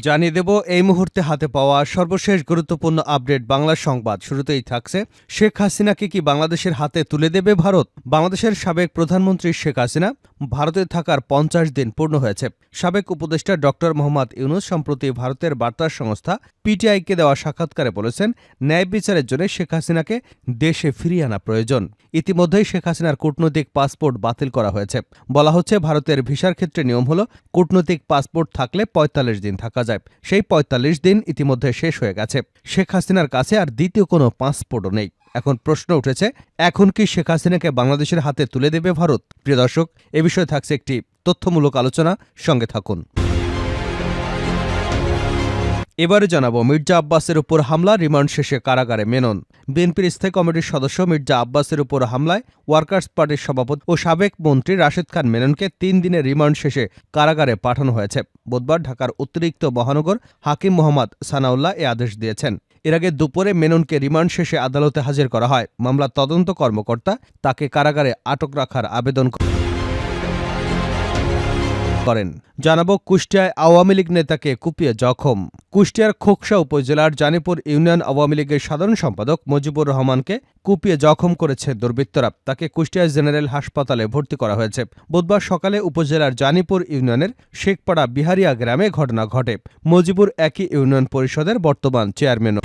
জানিয়ে দেব, এই মুহূর্তে হাতে পাওয়া সর্বশেষ গুরুত্বপূর্ণ আপডেট বাংলা সংবাদ। শুরুতেই থাকছে, শেখ হাসিনাকে কি বাংলাদেশের হাতে তুলে দেবে ভারত? বাংলাদেশের সাবেক প্রধানমন্ত্রী শেখ হাসিনা ভারতে থাকার পঞ্চাশ দিন পূর্ণ হয়েছে। সাবেক উপদেষ্টা ডক্টর মোহাম্মদ ইউনুস, সম্প্রতি ভারতের বার্তা সংস্থা পিটিআইকে দেওয়া সাক্ষাৎকারে বলেছেন, ন্যায় বিচারের জন্য শেখ হাসিনাকে দেশে ফিরিয়ে আনা প্রয়োজন। ইতিমধ্যেই শেখ হাসিনার কূটনৈতিক পাসপোর্ট বাতিল করা হয়েছে। বলা হচ্ছে, ভারতের ভিসার ক্ষেত্রে নিয়ম হল, কূটনৈতিক পাসপোর্ট থাকলে পঁয়তাল্লিশ দিন থাকা যায়। সেই পঁয়তাল্লিশ দিন ইতিমধ্যে শেষ হয়ে গেছে। শেখ হাসিনার কাছে আর দ্বিতীয় কোনো পাসপোর্টও নেই। এখন প্রশ্ন উঠেছে, এখন কি শেখ হাসিনাকে বাংলাদেশের হাতে তুলে দেবে ভারত? প্রিয় দর্শক, এ বিষয়ে থাকছে একটি তথ্যমূলক আলোচনা। সঙ্গে থাকুন। এবারে জানাব মির্জা আব্বাসের উপর হামলা, রিমান্ড শেষে কারাগারে মেনন। বিএনপির স্থায়ী কমিটির সদস্য মির্জা আব্বাসের উপর হামলায় ওয়ার্কার্স পার্টির সভাপতি ও সাবেক মন্ত্রী রাশেদ খান মেননকে তিন দিনের রিমান্ড শেষে কারাগারে পাঠানো হয়েছে। বুধবার ঢাকার অতিরিক্ত মহানগর হাকিম মোহাম্মদ সানাউল্লাহ এ আদেশ দিয়েছেন। এর আগে দুপুরে মেননকে রিমান্ড শেষে আদালতে হাজির করা হয়। মামলার তদন্ত কর্মকর্তা তাকে কারাগারে আটক রাখার আবেদন করেন। জানাব কুষ্টিয়ায় আওয়ামী লীগ নেতাকে কুপিয়ে জখম। কুষ্টিয়ার খোকসা উপজেলার জানিপুর ইউনিয়ন আওয়ামী লীগের সাধারণ সম্পাদক মুজিবুর রহমানকে কুপিয়ে জখম করেছে দুর্বৃত্তরা। তাকে কুষ্টিয়া জেনারেল হাসপাতালে ভর্তি করা হয়েছে। বুধবার সকালে উপজেলার জানিপুর ইউনিয়নের শেখপাড়া বিহারিয়া গ্রামে ঘটনা ঘটে। মুজিবুর একই ইউনিয়ন পরিষদের বর্তমান চেয়ারম্যান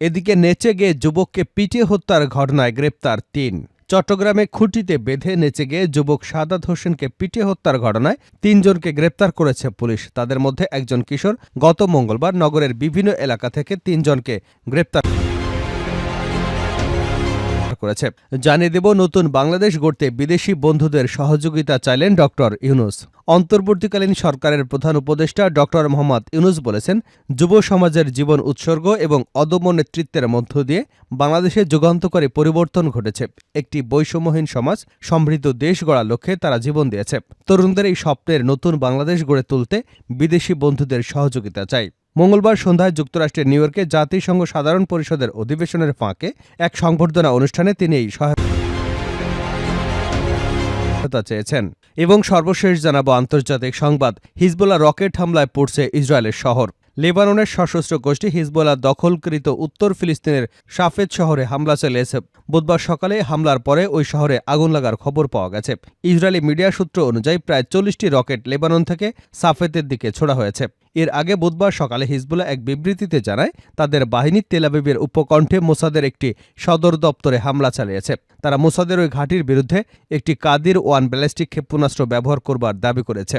এদিকে নেচে গিয়ে যুবককে পিটিয়ে হত্যার ঘটনায় গ্রেপ্তার তিন। চট্টগ্রামে খুঁটিতে বেঁধে নেচে গিয়ে যুবক সাদাত হোসেনকে পিটিয়ে হত্যার ঘটনায় তিনজনকে গ্রেপ্তার করেছে পুলিশ। তাদের মধ্যে একজন কিশোর গত মঙ্গলবার নগরের বিভিন্ন এলাকা থেকে তিনজনকে গ্রেপ্তার করেছে। জানিয়ে দেব, নতুন বাংলাদেশ গড়তে বিদেশি বন্ধুদের সহযোগিতা চাইলেন ডক্টর ইউনুস। অন্তর্বর্তীকালীন সরকারের প্রধান উপদেষ্টা ডক্টর মোহাম্মদ ইউনুস বলেছেন, যুব সমাজের জীবন উৎসর্গ এবং অদম্য নেতৃত্বের মধ্য দিয়ে বাংলাদেশে যুগান্তকারী পরিবর্তন ঘটেছে। একটি বৈষম্যহীন সমাজ, সমৃদ্ধ দেশ গড়ার লক্ষ্যে তারা জীবন দিয়েছে। তরুণদের এই স্বপ্নের নতুন বাংলাদেশ গড়ে তুলতে বিদেশি বন্ধুদের সহযোগিতা চাই। মঙ্গলবার সন্ধ্যায় যুক্তরাষ্ট্রের নিউ ইয়র্কে জাতিসংঘ সাধারণ পরিষদের অধিবেশনের ফাঁকে এক সংবর্ধনা অনুষ্ঠানে তিনি এই সহায়তা চেয়েছেন। এবং সর্বশেষ জানাব আন্তর্জাতিক সংবাদ, হিজবুল্লাহ রকেট হামলায় পড়ছে ইসরায়েলের শহর। লেবাননের সশস্ত্র গোষ্ঠী হিজবুল্লাহ দখলকৃত উত্তর ফিলিস্তিনের সাফেদ শহরে হামলা চালিয়েছে। বুধবার সকালে হামলার পরে ওই শহরে আগুন লাগার খবর পাওয়া গেছে। ইসরায়েলি মিডিয়া সূত্র অনুযায়ী প্রায় চল্লিশটি রকেট লেবানন থেকে সাফেতের দিকে ছোড়া হয়েছে। এর আগে বুধবার সকালে হিজবুল্লাহ এক বিবৃতিতে জানায়, তাদের বাহিনী তেলাবিবের উপকণ্ঠে মোসাদের একটি সদর দপ্তরে হামলা চালিয়েছে। তারা মোসাদের ওই ঘাঁটির বিরুদ্ধে একটি কাদির ওয়ান ব্যালিস্টিক ক্ষেপণাস্ত্র ব্যবহার করবার দাবি করেছে।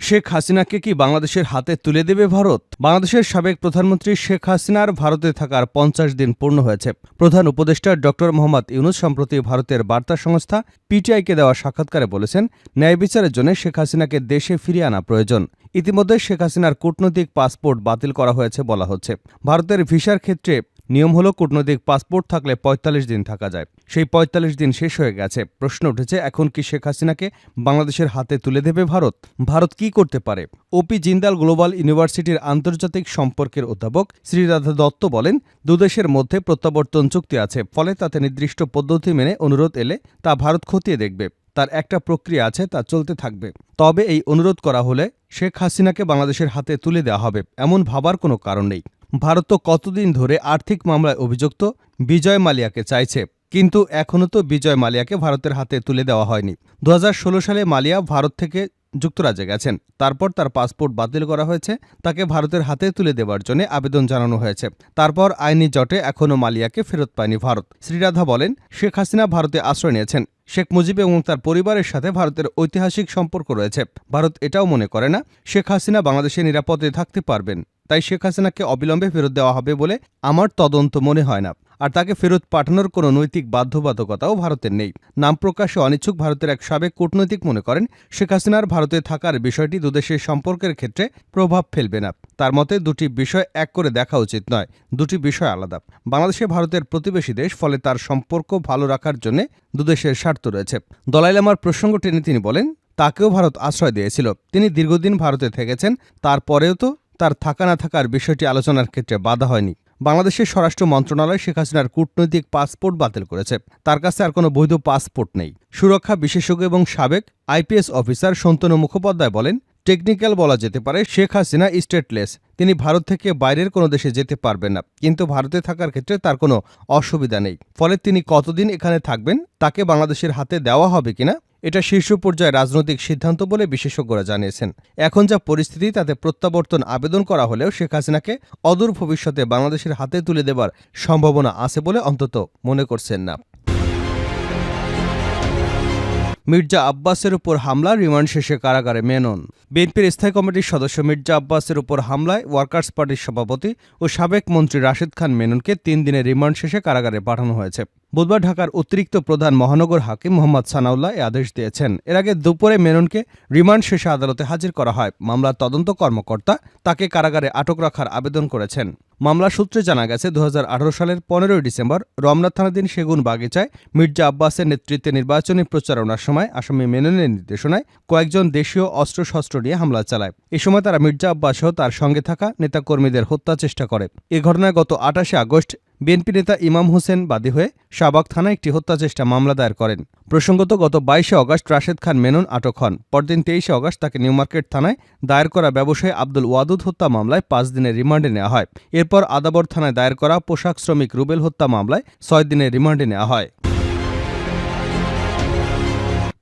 শেখ হাসিনাকে কি বাংলাদেশের হাতে তুলে দেবে ভারত? বাংলাদেশের সাবেক প্রধানমন্ত্রী শেখ হাসিনার ভারতে থাকার পঞ্চাশ দিন পূর্ণ হয়েছে। প্রধান উপদেষ্টা ডক্টর মোহাম্মদ ইউনুস সম্প্রতি ভারতের বার্তা সংস্থা পিটিআইকে দেওয়া সাক্ষাৎকারে বলেছেন, ন্যায় বিচারের জন্য শেখ হাসিনাকে দেশে ফিরিয়ে আনা প্রয়োজন। ইতিমধ্যে শেখ হাসিনার কূটনৈতিক পাসপোর্ট বাতিল করা হয়েছে বলা হচ্ছে। ভারতের ভিসার ক্ষেত্রে নিয়ম হলো কূটনৈতিক পাসপোর্ট থাকলে পঁয়তাল্লিশ দিন থাকা যায়। সেই পঁয়তাল্লিশ দিন শেষ হয়ে গেছে। প্রশ্ন উঠেছে, এখন কি শেখ হাসিনাকে বাংলাদেশের হাতে তুলে দেবে ভারত? ভারত কি করতে পারে? ওপি জিন্দাল গ্লোবাল ইউনিভার্সিটির আন্তর্জাতিক সম্পর্কের অধ্যাপক শ্রীরাধা দত্ত বলেন দুদেশের মধ্যে প্রত্যাবর্তন চুক্তি আছে, ফলে তাতে নির্দিষ্ট পদ্ধতি মেনে অনুরোধ এলে তা ভারত খতিয়ে দেখবে। তার একটা প্রক্রিয়া আছে, তা চলতে থাকবে। তবে এই অনুরোধ করা হলে শেখ হাসিনাকে বাংলাদেশের হাতে তুলে দেওয়া হবে, এমন ভাবার কোনো কারণ নেই। ভারত তো কতদিন ধরে আর্থিক মামলায় অভিযুক্ত বিজয় মালিয়াকে চাইছে। কিন্তু এখনও তো বিজয় মালিয়াকে ভারতের হাতে তুলে দেওয়া হয়নি। দু হাজার ষোলো সালে মালিয়া ভারত থেকে যুক্তরাজ্যে গেছেন। তারপর তার পাসপোর্ট বাতিল করা হয়েছে। তাকে ভারতের হাতে তুলে দেওয়ার জন্য আবেদন জানানো হয়েছে। তারপর আইনি জটে এখনও মালিয়াকে ফেরত পায়নি ভারত। শ্রীরাধা বলেন, শেখ হাসিনা ভারতে আশ্রয় নিয়েছেন। শেখ মুজিব এবং তার পরিবারের সাথে ভারতের ঐতিহাসিক সম্পর্ক রয়েছে। ভারত এটাও মনে করে না, শেখ হাসিনা বাংলাদেশে নিরাপদে থাকতে পারবেন। তাই শেখ হাসিনাকে অবিলম্বে ফেরত দেওয়া হবে বলে আমার তদন্ত মনে হয় না। আর তাকে ফেরত পাঠানোর কোনো নৈতিক বাধ্যবাধকতাও ভারতের নেই। নাম প্রকাশে অনিচ্ছুক ভারতের এক সাবেক কূটনৈতিক মনে করেন, শেখ হাসিনার ভারতে থাকার বিষয়টি দুদেশের সম্পর্কের ক্ষেত্রে প্রভাব ফেলবে না। তার মতে, দুটি বিষয় এক করে দেখা উচিত নয়, দুটি বিষয় আলাদা। বাংলাদেশে ভারতের প্রতিবেশী দেশ, ফলে তার সম্পর্ক ভালো রাখার জন্য দুদেশের স্বার্থ রয়েছে। দলাই লামার প্রসঙ্গ টেনে তিনি বলেন, তাকেও ভারত আশ্রয় দিয়েছিল। তিনি দীর্ঘদিন ভারতে থেকেছেন, তারপরেও তো তার থাকা না থাকার বিষয়টি আলোচনার ক্ষেত্রে বাধা হয়নি। বাংলাদেশের স্বরাষ্ট্র মন্ত্রণালয় শেখ হাসিনার কূটনৈতিক পাসপোর্ট বাতিল করেছে। তার কাছে আর কোনো বৈধ পাসপোর্ট নেই। সুরক্ষা বিশেষজ্ঞ এবং সাবেক আইপিএস অফিসার শন্তনু মুখোপাধ্যায় বলেন, টেকনিক্যাল বলা যেতে পারে, শেখ হাসিনা স্টেটলেস। তিনি ভারত থেকে বাইরের কোনো দেশে যেতে পারবেন না। কিন্তু ভারতে থাকার ক্ষেত্রে তার কোনো অসুবিধা নেই। ফলে তিনি কতদিন এখানে থাকবেন, তাকে বাংলাদেশের হাতে দেওয়া হবে কিনা এটা শীর্ষ পর্যায়ে রাজনৈতিক সিদ্ধান্ত বলে বিশেষজ্ঞরা জানিয়েছেন। এখন যা পরিস্থিতি, তাতে প্রত্যাবর্তন আবেদন করা হলেও শেখ হাসিনাকে অদূর ভবিষ্যতে বাংলাদেশের হাতে তুলে দেবার সম্ভাবনা আছে বলে অন্তত মনে করছেন না। মির্জা আব্বাসের উপর হামলা রিমান্ড শেষে কারাগারে মেনন। বিএনপির স্থায়ী কমিটির সদস্য মির্জা আব্বাসের উপর হামলায় ওয়ার্কার্স পার্টির সভাপতি ও সাবেক মন্ত্রী রাশেদ খান মেননকে তিন দিনের রিমান্ড শেষে কারাগারে পাঠানো হয়েছে। বুধবার ঢাকার অতিরিক্ত প্রধান মহানগর হাকিম মোহাম্মদ সানাউল্লাহ এ আদেশ দিয়েছেন। এর আগে দুপুরে মেননকে রিমান্ড শেষে আদালতে হাজির করা হয়। মামলার তদন্ত কর্মকর্তা তাকে কারাগারে আটক রাখার আবেদন করেছেন। মামলা সূত্রে জানা গেছে দু হাজার আঠারো সালের পনেরোই ডিসেম্বর রমনা থানাধীন সেগুন বাগিচায় মির্জা আব্বাসের নেতৃত্বে নির্বাচনী প্রচারণার সময় আসামি মেননের নির্দেশনায় কয়েকজন দেশীয় অস্ত্রশস্ত্র নিয়ে হামলা চালায়। এ সময় তারা মির্জা আব্বাস সহ তার সঙ্গে থাকা নেতাকর্মীদের হত্যা চেষ্টা করে। এ ঘটনায় গত আটাশে আগস্ট বিএনপি নেতা ইমাম হোসেন বাদী হয়ে শাহবাগ থানায় একটি হত্যাচেষ্টা মামলা দায়ের করেন। প্রসঙ্গত, গত বাইশে অগস্ট রাশেদ খান মেনন আটক হন। পরদিন তেইশে অগস্ট তাকে নিউমার্কেট থানায় দায়ের করা ব্যবসায়ী আব্দুল ওয়াদুদ হত্যা মামলায় পাঁচ দিনের রিমান্ডে নেওয়া হয়। এরপর আদাবর থানায় দায়ের করা পোশাক শ্রমিক রুবেল হত্যা মামলায় ছয় দিনের রিমান্ডে নেওয়া হয়।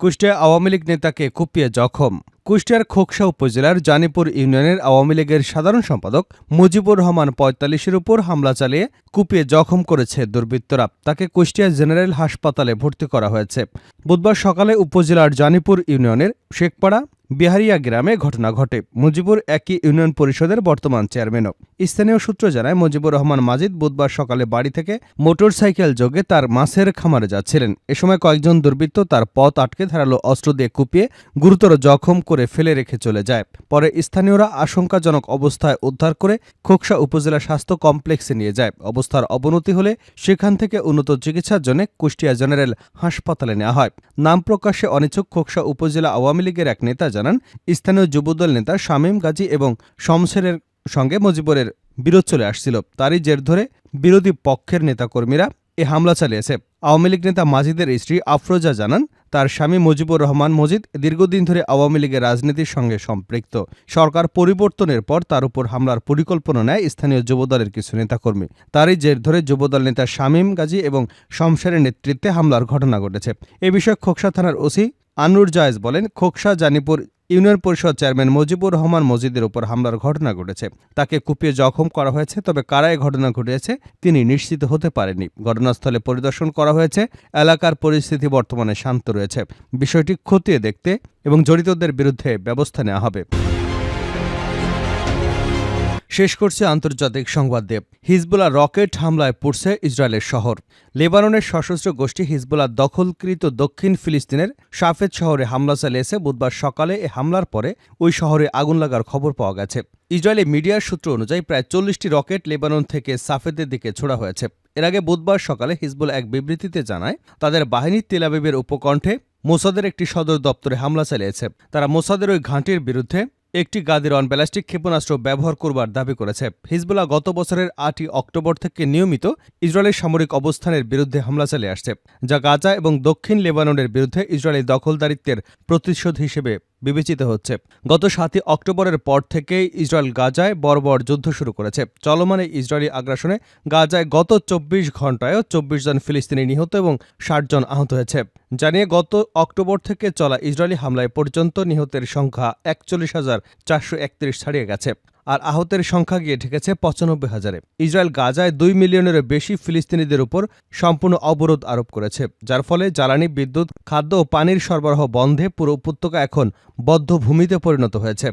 কুষ্টিয়া আওয়ামী লীগ নেতাকে কুপিয়ে জখম। কুষ্টিয়ার খোকসা উপজেলার জানিপুর ইউনিয়নের আওয়ামী লীগের সাধারণ সম্পাদক মুজিবুর রহমান পঁয়তাল্লিশের উপর হামলা চালিয়ে কুপিয়ে জখম করেছে দুর্বৃত্তরা। তাকে কুষ্টিয়া জেনারেল হাসপাতালে ভর্তি করা হয়েছে। বুধবার সকালে উপজেলার জানিপুর ইউনিয়নের শেখপাড়া বিহারিয়া গ্রামে ঘটনা ঘটে। মুজিবুর একই ইউনিয়ন পরিষদের বর্তমান চেয়ারম্যানও। স্থানীয় সূত্র জানায়, মুজিবুর রহমান মাজিদ বুধবার সকালে বাড়ি থেকে মোটরসাইকেল যোগে তার মাছের খামারে যাচ্ছিলেন। এ সময় কয়েকজন দুর্বৃত্ত তার পথ আটকে ধারালো অস্ত্র দিয়ে কুপিয়ে গুরুতর জখম করে ফেলে রেখে চলে যায়। পরে স্থানীয়রা আশঙ্কাজনক অবস্থায় উদ্ধার করে খোকসা উপজেলা স্বাস্থ্য কমপ্লেক্সে নিয়ে যায়। অবস্থার অবনতি হলে সেখান থেকে উন্নত চিকিৎসার জন্য কুষ্টিয়া জেনারেল হাসপাতালে নেওয়া হয়। নাম প্রকাশে অনিচ্ছুক খোকসা উপজেলা আওয়ামী লীগের এক নেতা জানান, স্থানীয় যুবদল নেতা শামীম গাজী এবং শমশেরের সঙ্গে মুজিবুরের বিরোধ চলে আসছিল। তারই জের ধরে বিরোধী পক্ষের নেতাকর্মীরা এ হামলা চালিয়েছে। আওয়ামী লীগ নেতা মাজিদের স্ত্রী আফরোজা জানান, তার স্বামী মুজিবুর রহমান মজিদ দীর্ঘদিন ধরে আওয়ামী লীগের রাজনীতির সঙ্গে সম্পৃক্ত। সরকার পরিবর্তনের পর তার উপর হামলার পরিকল্পনা নেয় স্থানীয় যুবদলের কিছু নেতাকর্মী। তারই জের ধরে যুবদল নেতা শামীম গাজী এবং শমশেরের নেতৃত্বে হামলার ঘটনা ঘটেছে। এ বিষয়ে খোকসা থানার ওসি আনুর জায়েজ বলেন, খোকসা, জানিপুর ইউনিয়ন পরিষদ চেয়ারম্যান মুজিবুর রহমান মজিদের উপর হামলার ঘটনা ঘটেছে। তাকে কুপিয়ে জখম করা হয়েছে, তবে কারায় ঘটনা ঘটেছে তিনি নিশ্চিত হতে পারেনি ঘটনাস্থলে পরিদর্শন করা হয়েছে, এলাকার পরিস্থিতি বর্তমানে শান্ত রয়েছে। বিষয়টি খতিয়ে দেখতে এবং জড়িতদের বিরুদ্ধে ব্যবস্থা নেওয়া হবে। শেষ করছে আন্তর্জাতিক সংবাদ দেব। হিজবুল্লাহ রকেট হামলায় পড়ছে ইসরায়েলের শহর। লেবাননের সশস্ত্র গোষ্ঠী হিজবুল্লাহ দখলকৃত দক্ষিণ ফিলিস্তিনের সাফেদ শহরে হামলা চালিয়েছে। বুধবার সকালে এ হামলার পরে ওই শহরে আগুন লাগার খবর পাওয়া গেছে। ইসরায়েলি মিডিয়ার সূত্র অনুযায়ী প্রায় চল্লিশটি রকেট লেবানন থেকে সাফেদের দিকে ছোড়া হয়েছে। এর আগে বুধবার সকালে হিজবুল এক বিবৃতিতে জানায়, তাদের বাহিনী তেলাবিবের উপকণ্ঠে মোসাদের একটি সদর দপ্তরে হামলা চালিয়েছে। তারা মোসাদের ওই ঘাঁটির বিরুদ্ধে একটি গাদিরন ব্যালাস্টিক ক্ষেপণাস্ত্র ব্যবহার করবার দাবি করেছে। হিজবুল্লাহ গত বছরের আটই অক্টোবর থেকে নিয়মিত ইসরায়েলের সামরিক অবস্থানের বিরুদ্ধে হামলা চালিয়ে আসছে, যা গাজা এবং দক্ষিণ লেবাননের বিরুদ্ধে ইসরায়েলি দখলদারিত্বের প্রতিশোধ হিসেবে বিবেচিত হচ্ছে। গত সাতই অক্টোবরের পর থেকেই ইসরায়েল গাজায় বর্বর যুদ্ধ শুরু করেছে। চলমানে ইসরায়েলি আগ্রাসনে গাজায় গত চব্বিশ ঘন্টায়ও চব্বিশ জন ফিলিস্তিনি নিহত এবং ষাট জন আহত হয়েছে। জানিয়ে গত অক্টোবর থেকে চলা ইসরায়েলি হামলায় পর্যন্ত নিহতের সংখ্যা একচল্লিশ হাজার চারশো ছাড়িয়ে গেছে। আর আহতের সংখ্যা গিয়ে ঠেকেছে পঁচানব্বই হাজারে। ইসরায়েল গাজায় দুই মিলিয়নেরও বেশি ফিলিস্তিনিদের উপর সম্পূর্ণ অবরোধ আরোপ করেছে, যার ফলে জ্বালানি, বিদ্যুৎ, খাদ্য ও পানির সরবরাহ বন্ধে পুরো উপত্যকা এখন বদ্ধভূমিতে পরিণত হয়েছে।